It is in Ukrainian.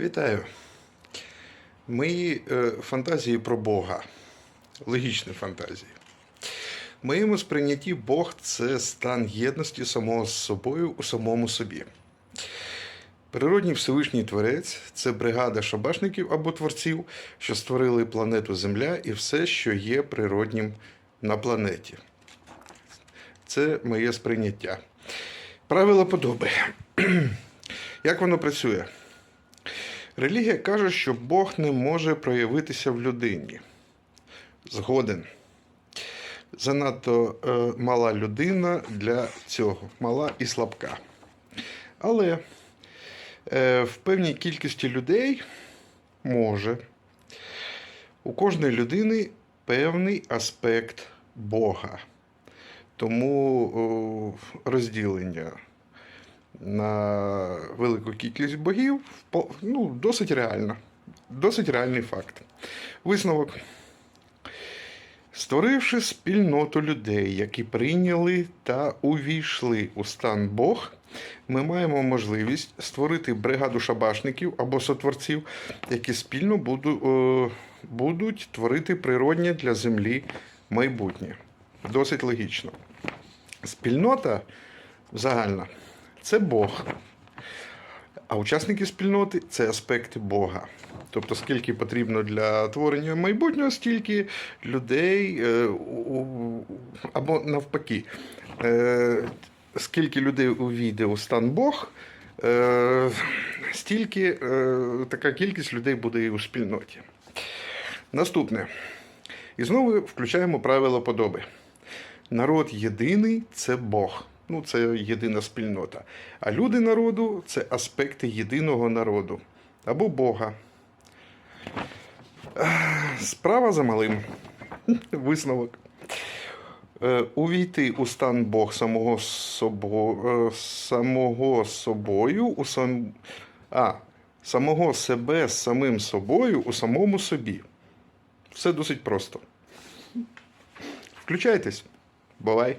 Вітаю. Мої е, фантазії про Бога. Логічні фантазії. В моєму сприйнятті Бог це стан єдності самого з собою у самому собі. Природній Всевишній Творець це бригада шабашників або творців, що створили планету Земля і все, що є природнім на планеті. Це моє сприйняття. Правила подоби. Як воно працює? Релігія каже, що Бог не може проявитися в людині. Згоден. Занадто е, мала людина для цього, мала і слабка. Але е, в певній кількості людей може. У кожної людини певний аспект Бога. Тому розділення на велику кількість богів ну, досить реально. Досить реальний факт. Висновок. Створивши спільноту людей, які прийняли та увійшли у стан Бог, ми маємо можливість створити бригаду шабашників або сотворців, які спільно буду, е, будуть творити природнє для землі майбутнє. Досить логічно. Спільнота загальна це Бог. А учасники спільноти це аспекти Бога. Тобто, скільки потрібно для творення майбутнього, стільки людей, е, або навпаки, е, скільки людей увійде у стан Бог, е, стільки така кількість людей буде і у спільноті. Наступне. І знову включаємо правила подоби. Народ єдиний це Бог. Ну, це єдина спільнота. А люди народу це аспекти єдиного народу або Бога. Справа за малим. Висновок. Е, Увійти у стан Бог самого, собо, е, самого собою, у сам, а, самого себе з самим собою у самому собі. Все досить просто. Включайтесь. Бувай.